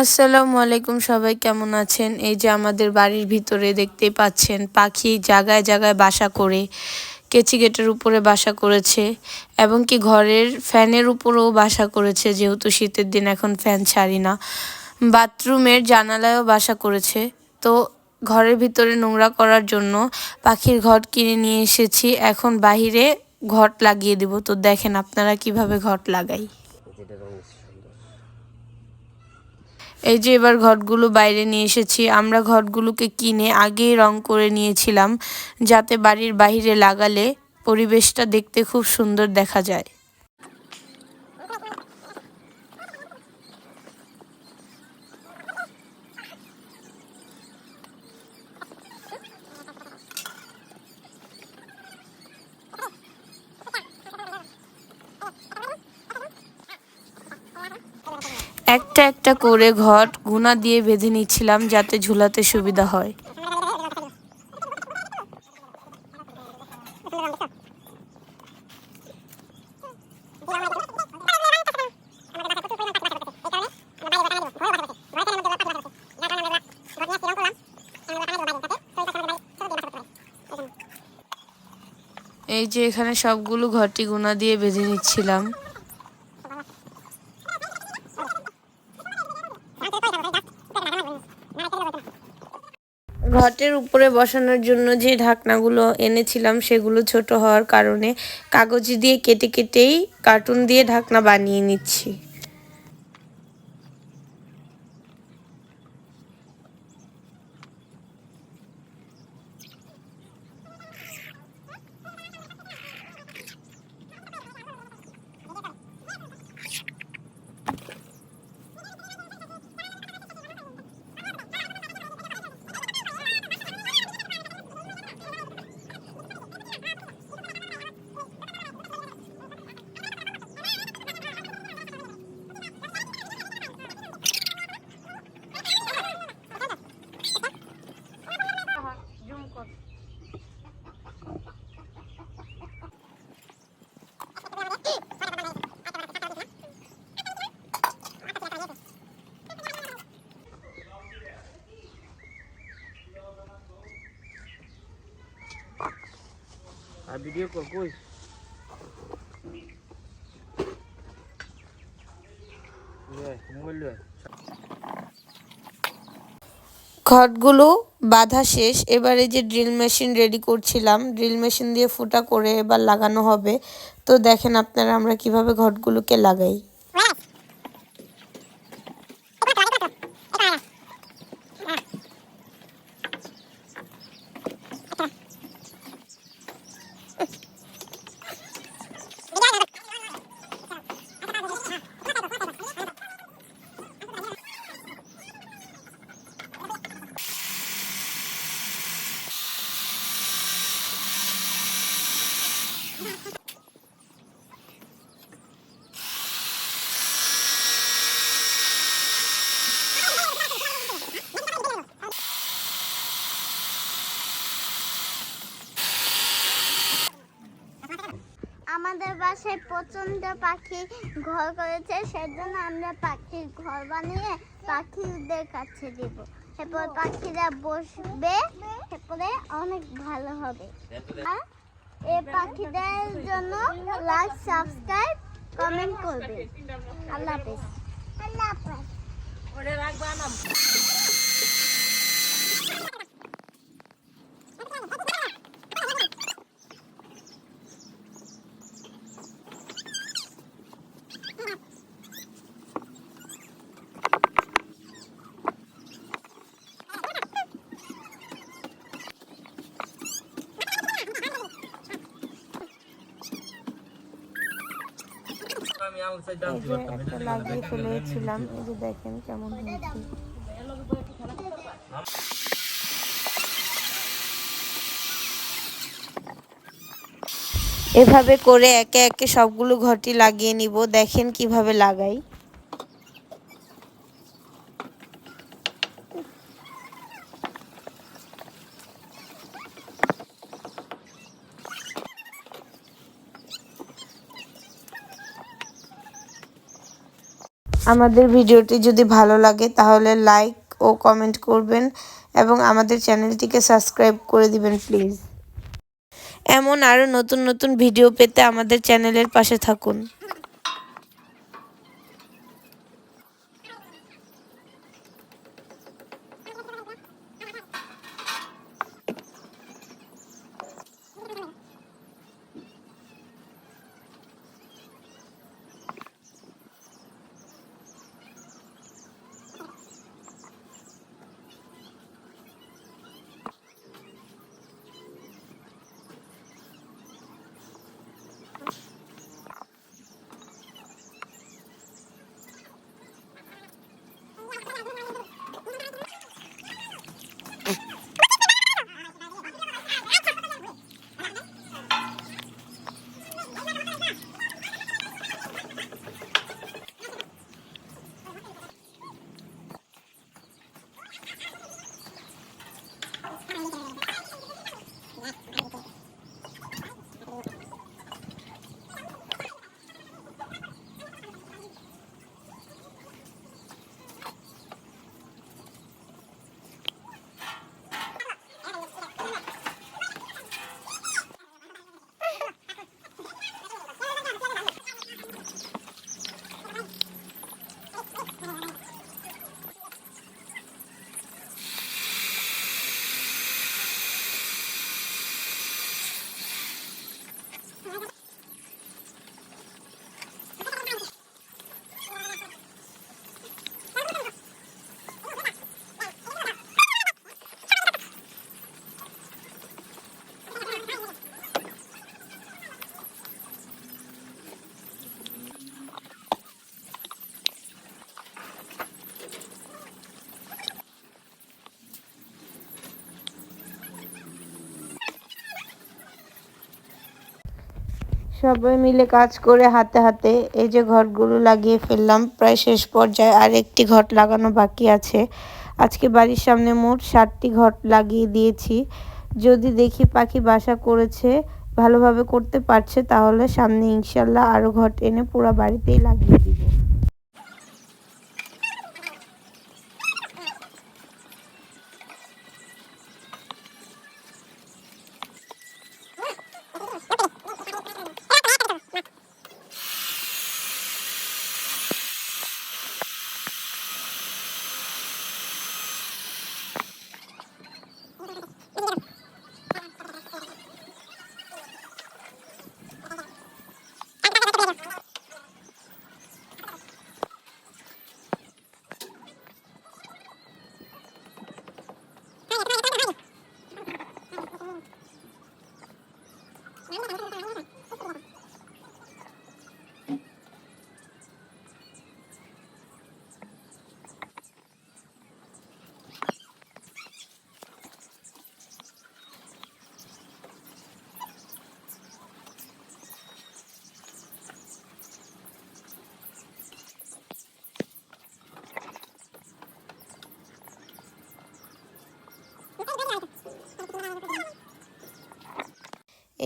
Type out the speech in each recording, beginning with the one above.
আসসালামু আলাইকুম, সবাই কেমন আছেন? এই যে আমাদের বাড়ির ভিতরে দেখতে পাচ্ছেন, পাখি জায়গায় জায়গায় বাসা করে, কেচি গেটের উপরে বাসা করেছে এবং কি ঘরের ফ্যানের উপরেও বাসা করেছে, যেহেতু শীতের দিন এখন ফ্যান ছাড়ি না। বাথরুমের জানালায়ও বাসা করেছে। তো ঘরের ভিতরে নোংরা করার জন্য পাখির ঘট কিনে নিয়ে এসেছি। এখন বাহিরে ঘট লাগিয়ে দিব। তো দেখেন আপনারা কীভাবে ঘট লাগাই। এই যে এবার ঘটগুলো বাইরে নিয়ে এসেছি, আমরা ঘটগুলোকে কিনে আগেই রং করে নিয়েছিলাম, যাতে বাড়ির বাহিরে লাগালে পরিবেশটা দেখতে খুব সুন্দর দেখা যায়। একটা একটা করে ঘট গুনা দিয়ে বেঁধে নিচ্ছিলাম যাতে ঝুলাতে সুবিধা হয়। এই যে এখানে সবগুলো ঘরটি গুনা দিয়ে বেঁধে নিচ্ছিলাম। ঘটের উপরে বসানোর জন্য যে ঢাকনাগুলো এনেছিলাম সেগুলো ছোট হওয়ার কারণে কাগজ দিয়ে কেটে কেটেই কার্টুন দিয়ে ঢাকনা বানিয়ে নিচ্ছি। আর ভিডিও কল ঘটগুলো বাঁধা শেষ। এবারে যে ড্রিল মেশিন রেডি করছিলাম, ড্রিল মেশিন দিয়ে ফুটা করে এবার লাগানো হবে। তো দেখেন আপনারা আমরা কীভাবে ঘটগুলোকে লাগাই। আমাদের বাসায় প্রচণ্ড পাখি ঘর করেছে সেজন্য আমরা পাখির ঘর বানিয়ে পাখিদের কাছে দিব। এরপর পাখিরা বসবে এরপরে অনেক ভালো হবে। আর এই পাখিদের জন্য লাইক সাবস্ক্রাইব কমেন্ট করবে। আল্লাহ হাফেজ। আল্লাহ হাফেজ একটা লাগিয়ে ফেলেছিলাম এই যে দেখেন কেমন হয়েছে। এভাবে করে একে একে সবগুলো ঘটি লাগিয়ে নিব দেখেন কীভাবে লাগাই। আমাদের ভিডিওটি যদি ভালো লাগে, তাহলে লাইক ও কমেন্ট করবেন এবং আমাদের চ্যানেলটিকে সাবস্ক্রাইব করে দিবেন প্লিজ এমন আরও নতুন নতুন ভিডিও পেতে আমাদের চ্যানেলের পাশে থাকুন। সবাই মিলে কাজ করে হাতে হাতে এই যে ঘটগুলো লাগিয়ে ফেললাম, প্রায় শেষ পর্যায়ে আর একটি ঘট লাগানো বাকি আছে। আজকে বাড়ির সামনে মোট সাতটি ঘট লাগিয়ে দিয়েছি। যদি দেখি পাখি বাসা করেছে, ভালোভাবে করতে পারছে, তাহলে সামনে ইনশাল্লাহ আরও ঘট এনে পুরো বাড়িতেই লাগিয়ে দিব।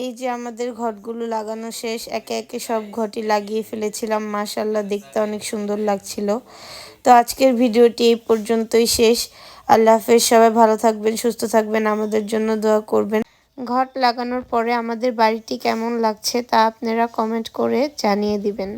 এই যে আমাদের ঘটগুলো লাগানো শেষ, একে একে সব ঘটি লাগিয়ে ফেলেছিলাম। মাশাল্লাহ দেখতে অনেক সুন্দর লাগছিল। তো আজকের ভিডিওটি এই পর্যন্তই শেষ। আল্লাহ হাফেজ, সবাই ভালো থাকবেন, সুস্থ থাকবেন, আমাদের জন্য দোয়া করবেন। ঘট লাগানোর পরে আমাদের বাড়িটি কেমন লাগছে তা আপনারা কমেন্ট করে জানিয়ে দিবেন।